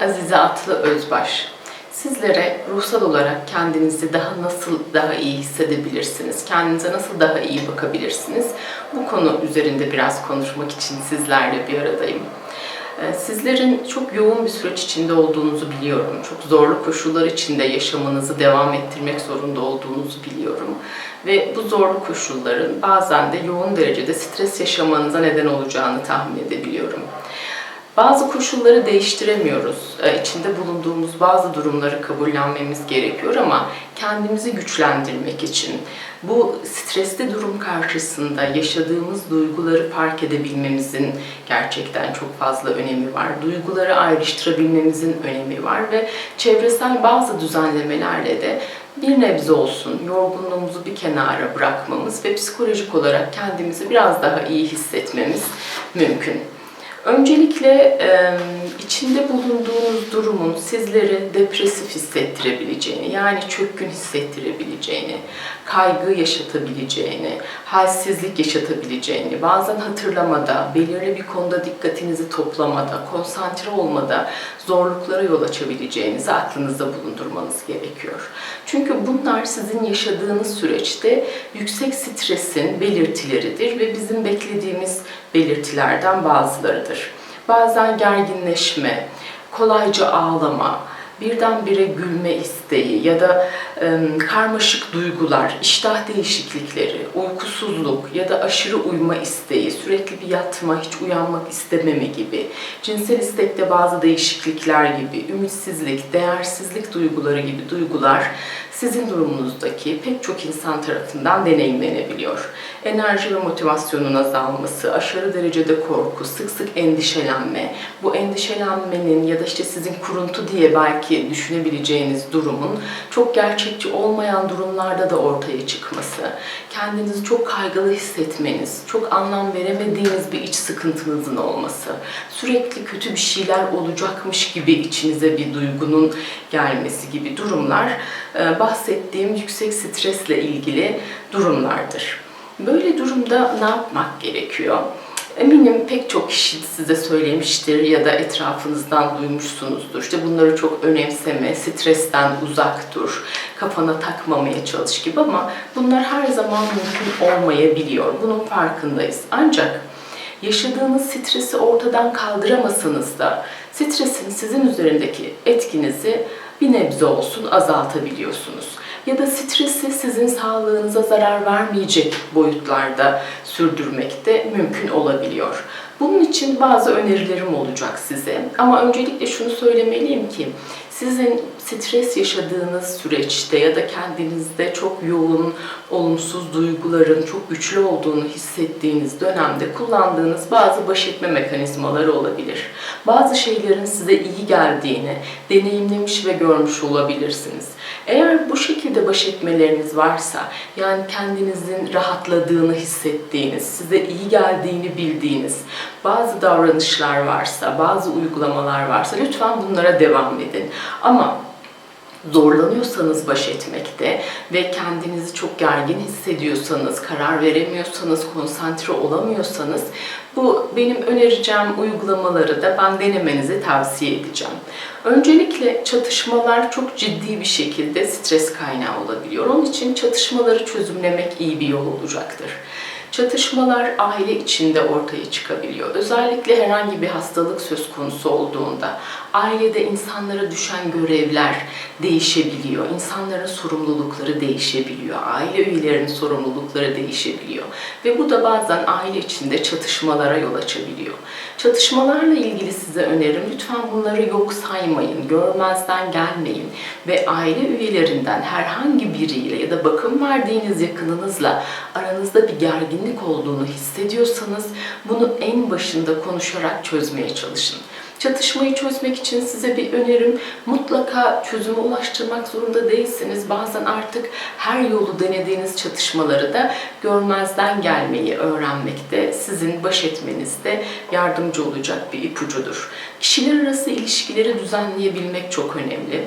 Ben Azize Atlı Özbaş. Sizlere ruhsal olarak kendinizi daha nasıl daha iyi hissedebilirsiniz, kendinize nasıl daha iyi bakabilirsiniz bu konu üzerinde biraz konuşmak için sizlerle bir aradayım. Ee, Sizlerin çok yoğun bir süreç içinde olduğunuzu biliyorum. Çok zorlu koşullar içinde yaşamınızı devam ettirmek zorunda olduğunuzu biliyorum. Ve bu zorlu koşulların bazen de yoğun derecede stres yaşamanıza neden olacağını tahmin edebiliyorum. Bazı koşulları değiştiremiyoruz. Ee, İçinde bulunduğumuz bazı durumları kabullenmemiz gerekiyor ama kendimizi güçlendirmek için bu stresli durum karşısında yaşadığımız duyguları fark edebilmemizin gerçekten çok fazla önemi var. Duyguları ayrıştırabilmemizin önemi var ve çevresel bazı düzenlemelerle de bir nebze olsun yorgunluğumuzu bir kenara bırakmamız ve psikolojik olarak kendimizi biraz daha iyi hissetmemiz mümkün. Öncelikle e, içinde bulunduğunuz durumun sizleri depresif hissettirebileceğini, yani çökkün hissettirebileceğini, kaygı yaşatabileceğini, halsizlik yaşatabileceğini, bazen hatırlamada, belirli bir konuda dikkatinizi toplamada, konsantre olmada zorluklara yol açabileceğinizi aklınızda bulundurmanız gerekiyor. Çünkü bunlar sizin yaşadığınız süreçte yüksek stresin belirtileridir ve bizim beklediğimiz belirtilerden bazılarıdır. Bazen gerginleşme, kolayca ağlama, birdenbire gülme isteği ya da e, karmaşık duygular, iştah değişiklikleri, uykusuzluk ya da aşırı uyuma isteği, sürekli bir yatma, hiç uyanmak istememe gibi, cinsel istekte bazı değişiklikler gibi, ümitsizlik, değersizlik duyguları gibi duygular sizin durumunuzdaki pek çok insan tarafından deneyimlenebiliyor. Enerji ve motivasyonun azalması, aşırı derecede korku, sık sık endişelenme, bu endişelenmenin ya da işte sizin kuruntu diye belki düşünebileceğiniz durumun çok gerçekçi olmayan durumlarda da ortaya çıkması, kendinizi çok kaygılı hissetmeniz, çok anlam veremediğiniz bir iç sıkıntınızın olması, sürekli kötü bir şeyler olacakmış gibi içinize bir duygunun gelmesi gibi durumlar e, bahsettiğim yüksek stresle ilgili durumlardır. Böyle durumda ne yapmak gerekiyor? Eminim pek çok kişi size söylemiştir ya da etrafınızdan duymuşsunuzdur. İşte bunları çok önemseme, stresten uzak dur, kafana takmamaya çalış gibi ama bunlar her zaman mümkün olmayabiliyor. Bunun farkındayız. Ancak yaşadığınız stresi ortadan kaldıramasanız da stresin sizin üzerindeki etkinizi bir nebze olsun azaltabiliyorsunuz. Ya da stresi sizin sağlığınıza zarar vermeyecek boyutlarda sürdürmek de mümkün olabiliyor. Bunun için bazı önerilerim olacak size. Ama öncelikle şunu söylemeliyim ki sizin stres yaşadığınız süreçte ya da kendinizde çok yoğun, olumsuz duyguların çok güçlü olduğunu hissettiğiniz dönemde kullandığınız bazı baş etme mekanizmaları olabilir. Bazı şeylerin size iyi geldiğini deneyimlemiş ve görmüş olabilirsiniz. Eğer bu şekilde baş etmeleriniz varsa, yani kendinizin rahatladığını hissettiğiniz, size iyi geldiğini bildiğiniz bazı davranışlar varsa, bazı uygulamalar varsa lütfen bunlara devam edin. Ama zorlanıyorsanız baş etmekte ve kendinizi çok gergin hissediyorsanız, karar veremiyorsanız, konsantre olamıyorsanız bu benim önereceğim uygulamaları da ben denemenizi tavsiye edeceğim. Öncelikle çatışmalar çok ciddi bir şekilde stres kaynağı olabiliyor. Onun için çatışmaları çözümlemek iyi bir yol olacaktır. Çatışmalar aile içinde ortaya çıkabiliyor. Özellikle herhangi bir hastalık söz konusu olduğunda ailede insanlara düşen görevler değişebiliyor. İnsanların sorumlulukları değişebiliyor. Aile üyelerinin sorumlulukları değişebiliyor. Ve bu da bazen aile içinde çatışmalara yol açabiliyor. Çatışmalarla ilgili size önerim lütfen bunları yok saymayın, görmezden gelmeyin ve aile üyelerinden herhangi biriyle ya da bakım verdiğiniz yakınınızla aranızda bir gerginlik olduğunu hissediyorsanız bunu en başında konuşarak çözmeye çalışın. Çatışmayı çözmek için size bir önerim mutlaka çözüme ulaştırmak zorunda değilsiniz. Bazen artık her yolu denediğiniz çatışmaları da görmezden gelmeyi öğrenmekte sizin baş etmenizde yardımcı olacak bir ipucudur. Kişiler arası ilişkileri düzenleyebilmek çok önemli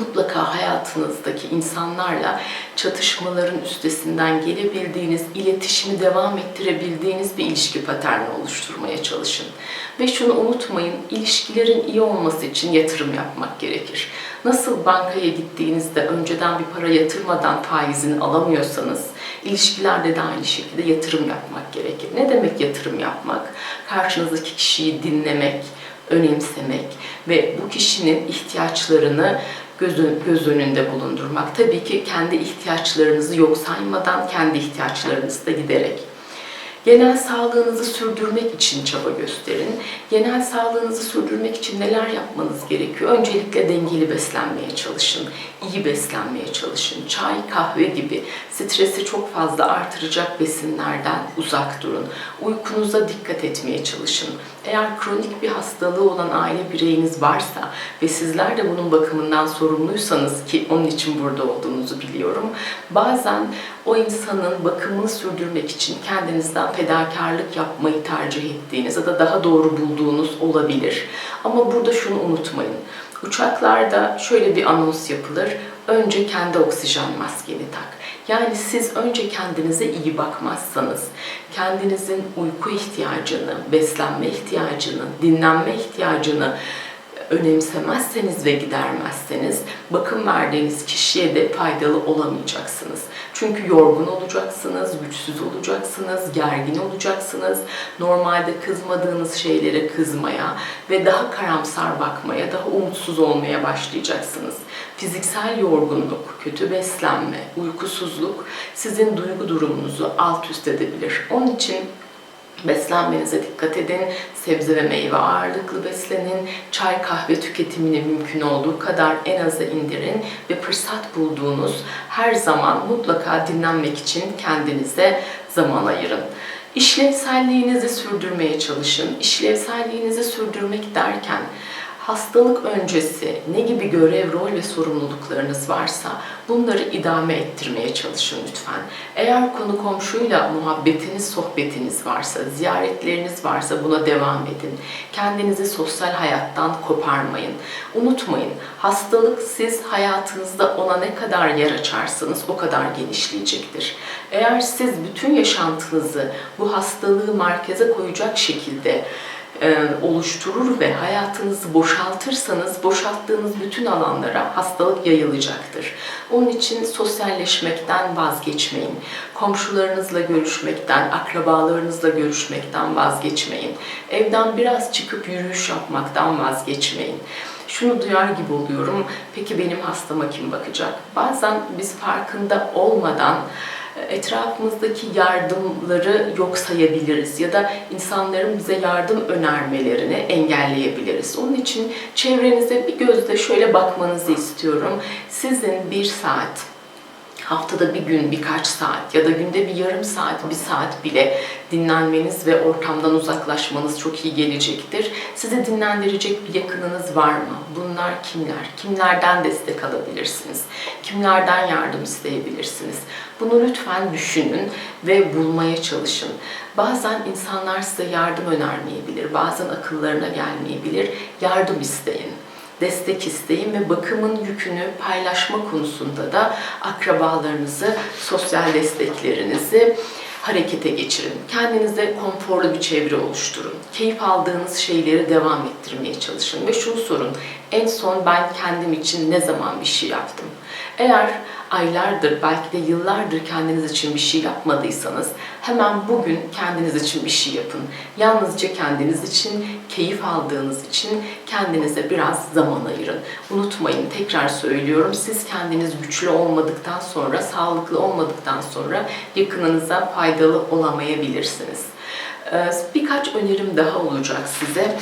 mutlaka hayatınızdaki insanlarla çatışmaların üstesinden gelebildiğiniz, iletişimi devam ettirebildiğiniz bir ilişki paterni oluşturmaya çalışın. Ve şunu unutmayın, ilişkilerin iyi olması için yatırım yapmak gerekir. Nasıl bankaya gittiğinizde önceden bir para yatırmadan faizini alamıyorsanız, ilişkilerde de aynı şekilde yatırım yapmak gerekir. Ne demek yatırım yapmak? Karşınızdaki kişiyi dinlemek, önemsemek ve bu kişinin ihtiyaçlarını göz, önünde bulundurmak. Tabii ki kendi ihtiyaçlarınızı yok saymadan kendi ihtiyaçlarınızı da giderek. Genel sağlığınızı sürdürmek için çaba gösterin. Genel sağlığınızı sürdürmek için neler yapmanız gerekiyor? Öncelikle dengeli beslenmeye çalışın. iyi beslenmeye çalışın. Çay, kahve gibi stresi çok fazla artıracak besinlerden uzak durun. Uykunuza dikkat etmeye çalışın. Eğer kronik bir hastalığı olan aile bireyiniz varsa ve sizler de bunun bakımından sorumluysanız ki onun için burada olduğunuzu biliyorum. Bazen o insanın bakımını sürdürmek için kendinizden fedakarlık yapmayı tercih ettiğiniz ya da daha doğru bulduğunuz olabilir. Ama burada şunu unutmayın. Uçaklarda şöyle bir anons yapılır. Önce kendi oksijen maskeni tak. Yani siz önce kendinize iyi bakmazsanız, kendinizin uyku ihtiyacını, beslenme ihtiyacını, dinlenme ihtiyacını önemsemezseniz ve gidermezseniz bakım verdiğiniz kişiye de faydalı olamayacaksınız. Çünkü yorgun olacaksınız, güçsüz olacaksınız, gergin olacaksınız. Normalde kızmadığınız şeylere kızmaya ve daha karamsar bakmaya, daha umutsuz olmaya başlayacaksınız. Fiziksel yorgunluk, kötü beslenme, uykusuzluk sizin duygu durumunuzu alt üst edebilir. Onun için Beslenmenize dikkat edin. Sebze ve meyve ağırlıklı beslenin. Çay kahve tüketimini mümkün olduğu kadar en aza indirin ve fırsat bulduğunuz her zaman mutlaka dinlenmek için kendinize zaman ayırın. İşlevselliğinizi sürdürmeye çalışın. İşlevselliğinizi sürdürmek derken hastalık öncesi ne gibi görev, rol ve sorumluluklarınız varsa bunları idame ettirmeye çalışın lütfen. Eğer konu komşuyla muhabbetiniz, sohbetiniz varsa, ziyaretleriniz varsa buna devam edin. Kendinizi sosyal hayattan koparmayın. Unutmayın, hastalık siz hayatınızda ona ne kadar yer açarsanız o kadar genişleyecektir. Eğer siz bütün yaşantınızı bu hastalığı merkeze koyacak şekilde oluşturur ve hayatınızı boşaltırsanız boşalttığınız bütün alanlara hastalık yayılacaktır. Onun için sosyalleşmekten vazgeçmeyin. Komşularınızla görüşmekten, akrabalarınızla görüşmekten vazgeçmeyin. Evden biraz çıkıp yürüyüş yapmaktan vazgeçmeyin şunu duyar gibi oluyorum. Peki benim hastama kim bakacak? Bazen biz farkında olmadan etrafımızdaki yardımları yok sayabiliriz ya da insanların bize yardım önermelerini engelleyebiliriz. Onun için çevrenize bir gözle şöyle bakmanızı istiyorum. Sizin bir saat haftada bir gün, birkaç saat ya da günde bir yarım saat, bir saat bile dinlenmeniz ve ortamdan uzaklaşmanız çok iyi gelecektir. Size dinlendirecek bir yakınınız var mı? Bunlar kimler? Kimlerden destek alabilirsiniz? Kimlerden yardım isteyebilirsiniz? Bunu lütfen düşünün ve bulmaya çalışın. Bazen insanlar size yardım önermeyebilir, bazen akıllarına gelmeyebilir. Yardım isteyin destek isteyin ve bakımın yükünü paylaşma konusunda da akrabalarınızı, sosyal desteklerinizi harekete geçirin. Kendinize konforlu bir çevre oluşturun. Keyif aldığınız şeyleri devam ettirmeye çalışın ve şunu sorun. En son ben kendim için ne zaman bir şey yaptım? Eğer aylardır, belki de yıllardır kendiniz için bir şey yapmadıysanız hemen bugün kendiniz için bir şey yapın. Yalnızca kendiniz için, keyif aldığınız için kendinize biraz zaman ayırın. Unutmayın, tekrar söylüyorum, siz kendiniz güçlü olmadıktan sonra, sağlıklı olmadıktan sonra yakınınıza faydalı olamayabilirsiniz. Ee, birkaç önerim daha olacak size.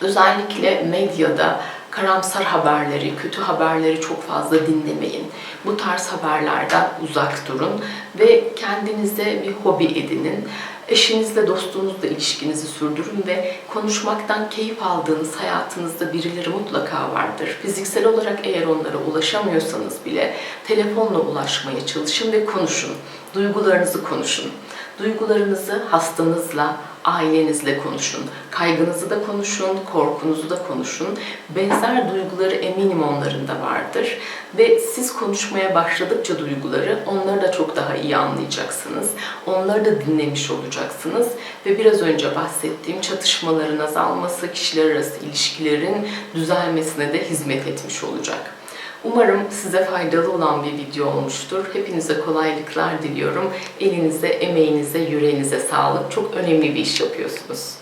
Özellikle medyada karamsar haberleri, kötü haberleri çok fazla dinlemeyin. Bu tarz haberlerden uzak durun ve kendinize bir hobi edinin. Eşinizle, dostunuzla ilişkinizi sürdürün ve konuşmaktan keyif aldığınız hayatınızda birileri mutlaka vardır. Fiziksel olarak eğer onlara ulaşamıyorsanız bile telefonla ulaşmaya çalışın ve konuşun. Duygularınızı konuşun. Duygularınızı hastanızla, Ailenizle konuşun. Kaygınızı da konuşun, korkunuzu da konuşun. Benzer duyguları eminim onların da vardır. Ve siz konuşmaya başladıkça duyguları onları da çok daha iyi anlayacaksınız. Onları da dinlemiş olacaksınız. Ve biraz önce bahsettiğim çatışmaların azalması, kişiler arası ilişkilerin düzelmesine de hizmet etmiş olacak. Umarım size faydalı olan bir video olmuştur. Hepinize kolaylıklar diliyorum. Elinize, emeğinize, yüreğinize sağlık. Çok önemli bir iş yapıyorsunuz.